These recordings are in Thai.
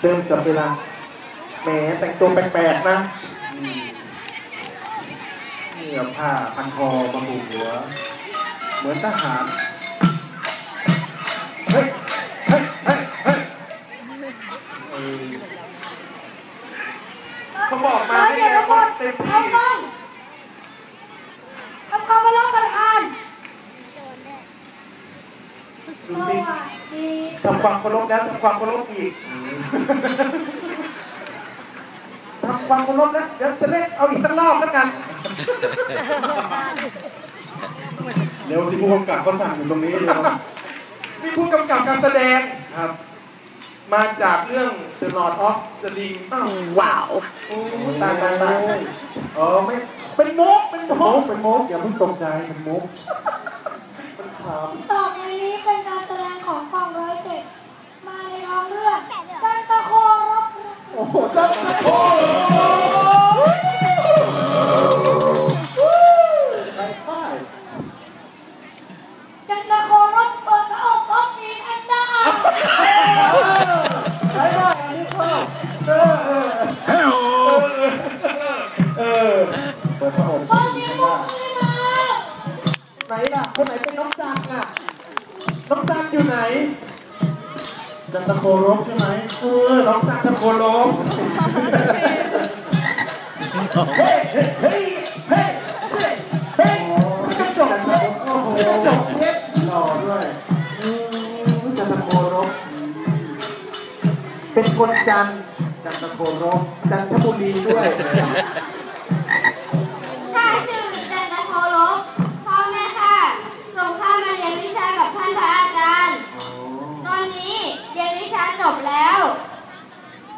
เริ่มจับเวลาแหมแต่งตัวแปลกๆนะนี่เอาผ้าพันคอมาผูกหัว เหมือนทหาร เฮ้ย เฮ้ย เฮ้ย เฮ้ยเขาบอกมาให้เดี๋ยวแล้ทุวกคว่าเต็มเราที่ ต้องทำความเคารพประธาน ดูสสิวัสดีทำความเคารพแล้วทำความเคารพอีกทำความเคารพแล้วเดี๋ยวจะเล่นเอาอีกสักรอบแล้วกันเดี๋ยวสิผู้กำกับก็สั่งอยู่ตรงนี้เดี๋ยวนี่ผู้กำกับการแสดงครับ มาจากเรื่อง The Lord of the Ring อ้าวว้าวโอ้ตายตายตายเออไม่เป็นมุกเป็นเป็นมุมุกกเป็นมุกอย่าเพิ่งตกใจเป็นมุก มันขต่อไปนี้เป็นการแสดงของกองร้อยเด็กมาในท้องเรื่องจันตะโครบำโอ้โหจัดโอ้โตะโครบใช่ไหมเออน้องจันตะโคโลมเฮ้ยเฮ้ยเฮ้ยเจ๊เฮ้ยฉันกระจกเช็ดโอ้โหฉักระจกเช็ดหล่อด้วยอืมจันตะโครบเป็นคนจันจันตะโครบจันทบุรีด้วย ข้าชื่อจันทโคลบพ่อแม่ข้าส่งข้ามาเรียนวิชากับท่านพระอาจารย์ ตอนนี้เรียนวิชาจบแล้ว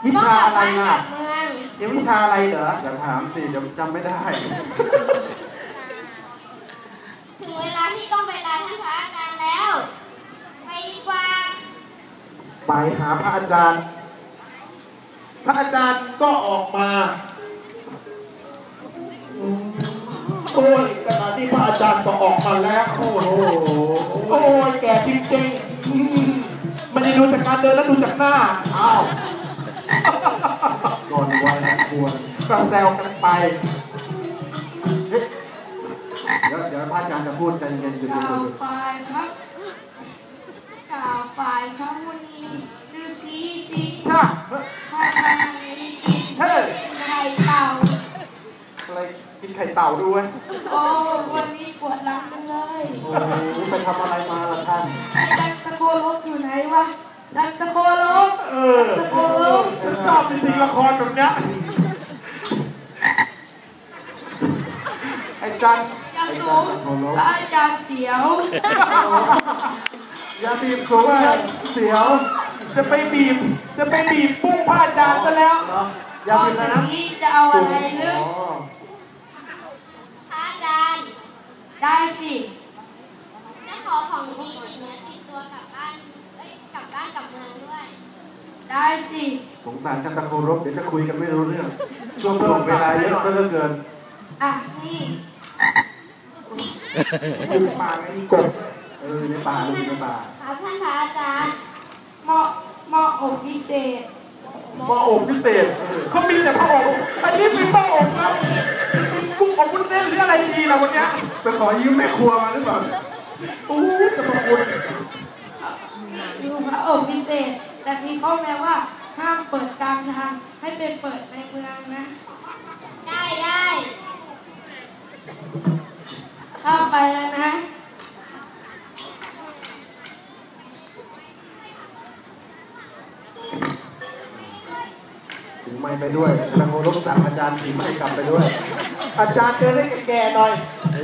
วิ ต้อง ชากลัอะไรบ้านกล่ะลับเมืองเรียนวิชาอะไรเหรออย่าถามสิเดี๋ยวจำไม่ได้ ถึงเวลาที่ต้องไปลาท่านพระอาจารย์แล้ว ไปดีกว่า ไปหาพระอาจารย์ พระอาจารย์ก็ออกมาอืมโอ้ยขณะที่พระอาจารย์ก็ออกมาแล้ว โอ้โหโอ้ยแก่จริงๆอืมไม่ได้ดูจากการเดินแล้วดูจากหน้าอ้าว ก่อนวัยอันควร ก็แซวกันไปเฮ้ยเดี๋ยวเดี๋ยวพระอาจารย์จะพูดใจเย็นๆหยุดหยุดกล่าหวยุดฝ่ายพระกล่าวฝ่ายพระมุนีฤาษีสิงห์ชาพระนางไม่ได้กินเฮ้ยไข่เต่าอะไรกินไข่เต่าด้วย โอ้วันนี้ปวดหลังจังเลย โอ้ยไปทำอะไรมาล่ะท่าน ดันตะโกโลบอยู่ไหนวะดันตะโกโลบ เออฉันชอบจริงๆละครแบบเนี้ยไอ้จัน ยังสูงพระอาจารย์เสียวอย่าบีบสูงเลยเสียว จะไปบีบ จะไปบีบปุ้งพระอาจารย์ซะแล้วเนาะอย่าพิมพ์เลยนะนี้จะเอาอะไรเรื่องอ๋อพระอาจารย์ ได้สิจะขอของดีติดเนื้อติดตัวกลับบ้านเอ้ยกลับบ้านกลับเมืองด้วย ได้สิสงสารจันตะโครบเดี๋ยวจะคุยกันไม่รู้เรื่องช่วงเวลาเยอะซะเหลือเกินอะนี่ อยู่ป่าไงมีกบเออในป่าเลยในป่าครับท่านพระอาจารย์เหมาะเหมาะอกพิเศษหมออบพิเศษเขามีแต่พระอบอันนี้เป็นพระอบครับกุ้งอบวุ้นเส้นหรืออะไรดีล่ะวันเนี้ยไปขอยืมแม่ครัวมาหรือเปล่าอู้จะมาคุณอยู่พระอกพิเศษ แต่มีข้อแม้ว่าห้ามเปิดกลางทางให้เป็นเปิดในเมืองนะ ได้ได้ เข้าไปแล้วนะ ถึงไม่ไปด้วยจันตะโครบสั่งอาจารย์ถึงไม่กลับไปด้วย อาจารย์เดินให้แก่ๆหน่อยเอ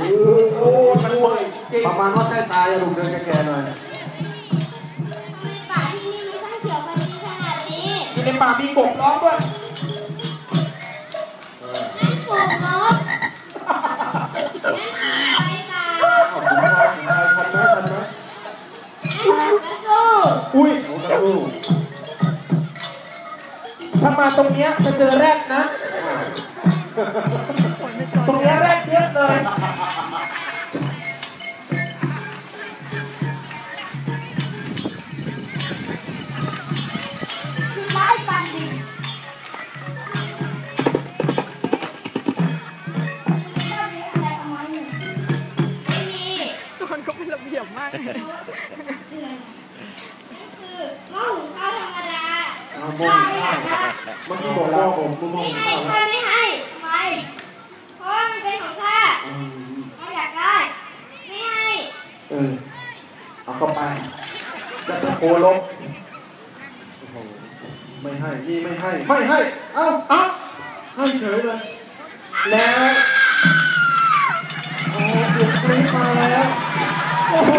โอ้อมันเมื่อยจริงประมาณว่าใกล้ตายอะลูกเดินแก่ๆหน่อยทำไมป่าที่นี่มันช่างเขียวขจีขนาดนี้อยู่ในป่ามีกบร้องด้วย มาตรงเนี้ยจะเจอแรกนะ ตรงเนี้ยแรกเยอะเลย กว่าผมกูโมไม่ให้ข้าไม่ให้ทำไมเพราะมันเป็นของข้าข้าอยากได้ ไม่ให้ เออ เอาเข้าไป จะตะโกลบโอ้โหไม่ให้ นี่ไม่ให้ ไม่ให้ เอ้าเอ้าให้เฉยเลย แล้วโอ้เสียงกรี๊ดมาแล้ว โอ้โห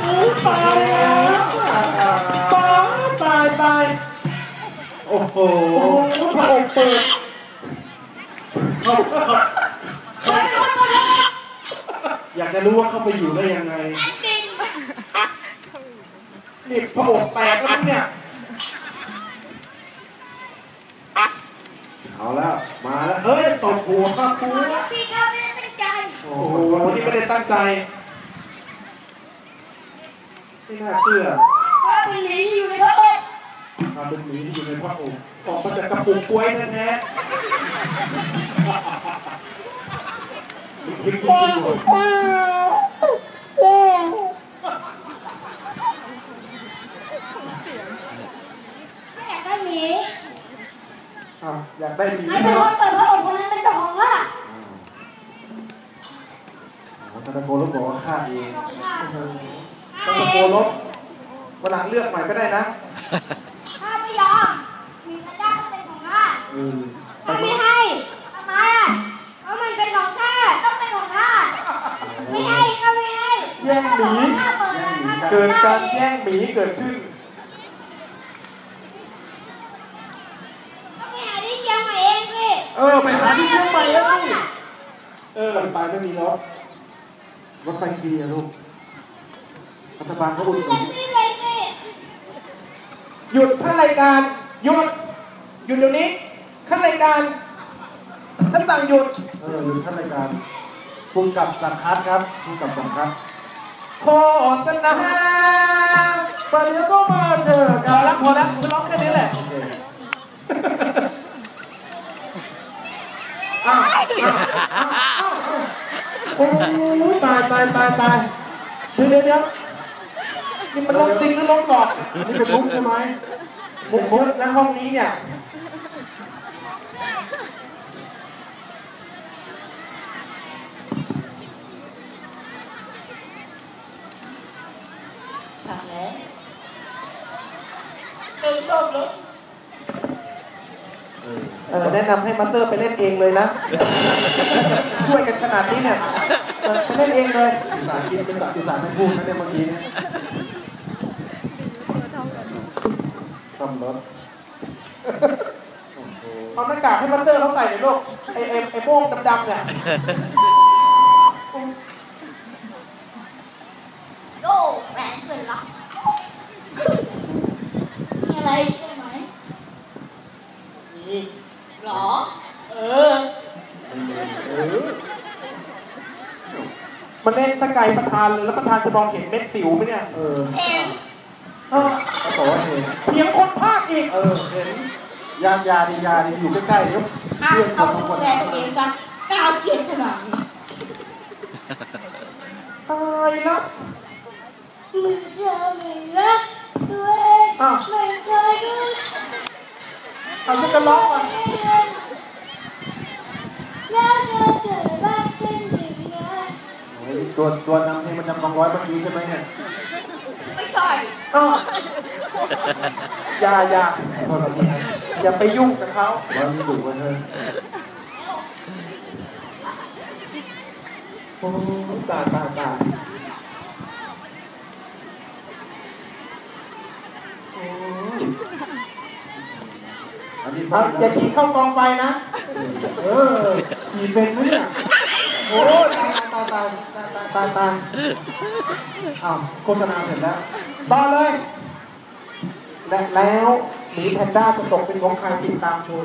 โอ้ตาย โอ้โหโอ้โหพระองค์เปิดอยากจะรู้ว่าเข้าไปอยู่ได้ยังไง นี่พระองค์แตกแล้วเนี่ย เอาแล้ว มาแล้ว เฮ้ยตบหัวครับกูพี่ก็ไม่ได้ตั้งใจ โอ้โหวันนี้ไม่ได้ตั้งใจ ไม่น่าเชื่อ ว่าเป็นหมีอยู่ในรถ ทำ เป็นหมีที่อยู่ในพระองค์ออกมาจากกระปุกกล้วยแท้พริกพริกพริกหัวไม่อยากได้หมีอยากได้หมีให้เป็นคนเปิดพระองค์คนนั้นเป็นเจ้าของล่ะอ๋อธนาโกรบบอกว่าฆ่าเองของข้าต้องตะโกนลบวันหลังเลือกใหม่ก็ได้นะ ข้าไม่ยอมหมีมันได้ต้องเป็น ของข้าเออข้าไม่ให้ทำไมอะเพราะมันเป็นของข้าต้องเป็นของข้าไม่ให้ก็ไม่ให้แย่งหมีข้าเปิดนะข้าเกิดการแย่งหมีเกิดขึ้นก็ไปหาที่เชียงใหม่เองสิเออไปหาที่เชียงใหม่แล้วสิเออไปไปไม่มีรถรถไฟฟรีอะลูกรัฐบาลเขาอุดหนุแท็นกซี่เลยสิหยุดขั้นรายการหยุดหยุดเดี๋ยวนี้ ขั้นรายการ ฉันสั่งหยุด เออหยุดท่านรายการภูมิกับสังคัดครับภูมิกับสังคัดโฆษณาตอนนี้ก็มาเจอพกัอนแล้วพอแล้วฉันร้องแค่นี้แหละ โอเคอ้าวอ้าวอ้าวโอ้ยตายตายตายตายเดี๋ยวเดี๋ยวเดี๋ยวนี่มันลงจริงหรือลงหลอก นี่เป็นมุกใช่ไหมมุกเยอะนะห้องนี้เนี่ย ทำแล้วเออชอบเลยเออเออแนะนำให้มาสเตอร์ไปเล่นเองเลยนะ ช่วยกันขนาดนี้เนี่ยเออไปเล่นเองเลย ภาษาอังกฤษเป็นภาษาอีสานไม่พูดนะเนี่ยเมื่อกี้เนี่ยซ่อมรถโอ้โหเอาหน้ากากให้มาสเตอร์เขาใส่หน่อยลูกไอไอไอโม่งดำๆเนี่ย โก้แหวนเปิดล็อกมีอะไรใช่ไหม นี่ หรอ เออ เออ มันเล่นสกายประธานเลยแล้วประธานจะมองเห็นเม็ดสิวไหมเนี่ยเออเห็นเออเขาบอกว่าเห็นเพียงคนภาคอีกเออเห็นยานยาดียาดีอยู่ใกล้ๆเดี๋ยวอะเพื่อนคเอานดูบางคนแลตัวเองซะกล้าเกลียดขนาดนี้ตายแล้ว มึงจะไม่รักตัวเองอ้าว ไม่เคยดูเอาฉันจะร้องก่อนแล้วเธอจะรักฉันยังไง โอ้ย ตัวตัวนำเพลงประจำกองร้อยเมื่อกี้ใช่ไหมเนี่ย ไม่ใช่อ้าวอย่าอย่าโทษทีครับอย่าไปยุ่งกับเขาร้อยนี้ดุกว่าเธอโอ้ยตายตายตายโอ้ยอันนี้เอาสั้นอย่าขี่เข้ากองไฟนะ เออขี่เป็นไหมเนี่ยโอ้ยตายตาย ตายตายตายตายตายอ้าวโฆษณาเสร็จแล้วต่อเลยและแล้วหมีแพนด้าจะตกเป็นของใครติดตามชม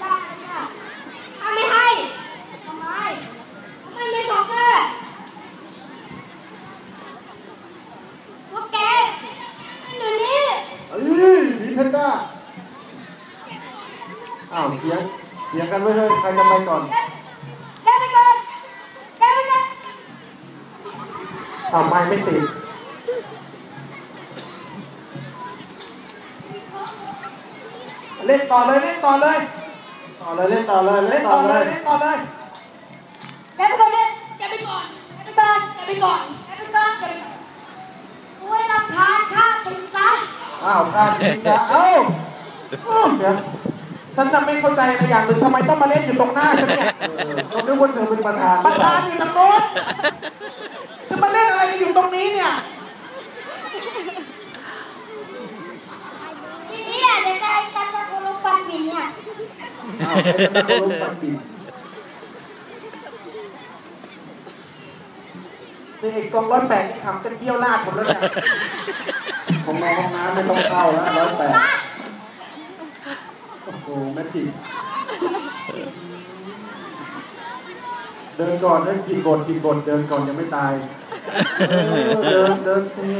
ได้ค่ะถ้าไม่ให้ทำไมมันเป็นของแกพวกแกเดี๋ยวนี้เอ้ยมีเพนด้าอ้าวเสียง เสียงกันไว้เลยใครจะไปก่อนแกไปก่อนแกไปก่อนทำไมไม่ติดเล่นต่อเลยเล่นต่อเลย ต่อเลยเล่นต่อเลยเล่เล่นนต่ต่ออเลเลยยเล่นต่อเลยแกไปก่อนเลยแกไปก่อนแกไปก่อนแกไปก่อนแกไปก่อนแกไปก่อนอุ้ยรำคาญข้าติดซะอ้าวข้าทิ้งซะเอ้าเดี๋ยว ฉันน่ะไม่เข้าใจในอย่างหนึ่งทำไมต้องมาเล่นอยู่ตรงหน้าฉันเนี่ยเออเขาคิดว่าเธอเป็นประธานหปรือระเปล่าธานอยู่ตรงโน้นจะมาเล่นอะไรกันอยู่ตรงนี้เนี่ยทีนี้แหละเดี๋ยวจะให้ตันจะโคลฟันบินเนี่ยอ้าวไอ้จะมาเคารพฟันบินนี่ไอ้กองร้อยแปดนี่ขำกันเที่ยวลาดผมแล้วเนี่ยของน้องห้องน้ำไม่ต้องเข้าแล้วร้อยแปดโอ้โหแม่ติดเดินก่อนเดินกินบทกินบทเดินก่อนยังไม่ตายเออเดินเดินสิ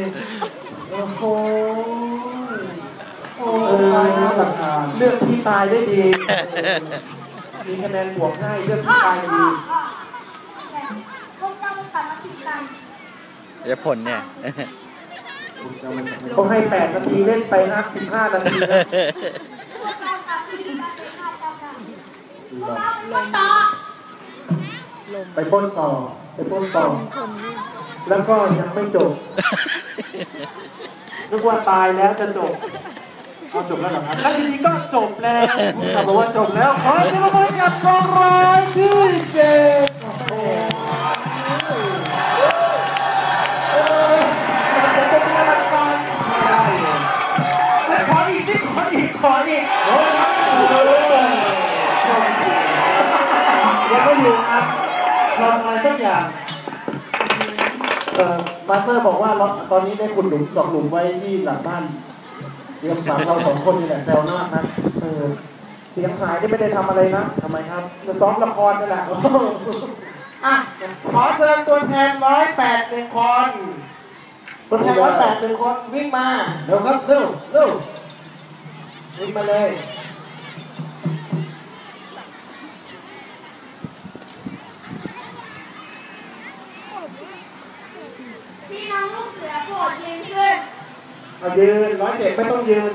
โอ้โหโอ้ตายนะประธานเลือกที่ตายได้ดี มีคะแนนบวกให้เลือกที่ตายได้ดีพวกเจ้าสามัคคีกันจะผลเนี่ยคุณจะมาสัมภาษณ์เขาให้แปดนาทีเล่นไปห้าสิบห้านาทีนะ ไปปล้นต่อ ไปพ้นต่อ แล้วก็ยังไม่จบ นึกว่าตายแล้วจะจบเอาจบแล้วเหรอครับแล้วทีนี้ก็จบแล้วกลับมาว่าจบแล้ว ขอเสียงปรบมือให้กับกองร้อยที่เจ็ด ทำอะไรสักอย่างเอ่อมาสเตอร์บอกว่าเราตอนนี้ได้ขุดหลุมสองหลุมไว้ที่หลังบ้านเตรียมฝังเราสองคนนี่แหละแซวมากนะเออเสียงหายที่ไม่ได้ทำอะไรนะทำไมครับจะซ้อมละครนั่นแหละอะขอเชิญตัวแทนร้อยแปดหนึ่งคนตัวแทนร้อยแปดหนึ่งคนวิ่งมาเร็วครับเร็วเร็ววิ่งมาเลย ยืนขึ้น เอายืนร้อยเจ็ดไม่ต้องยืน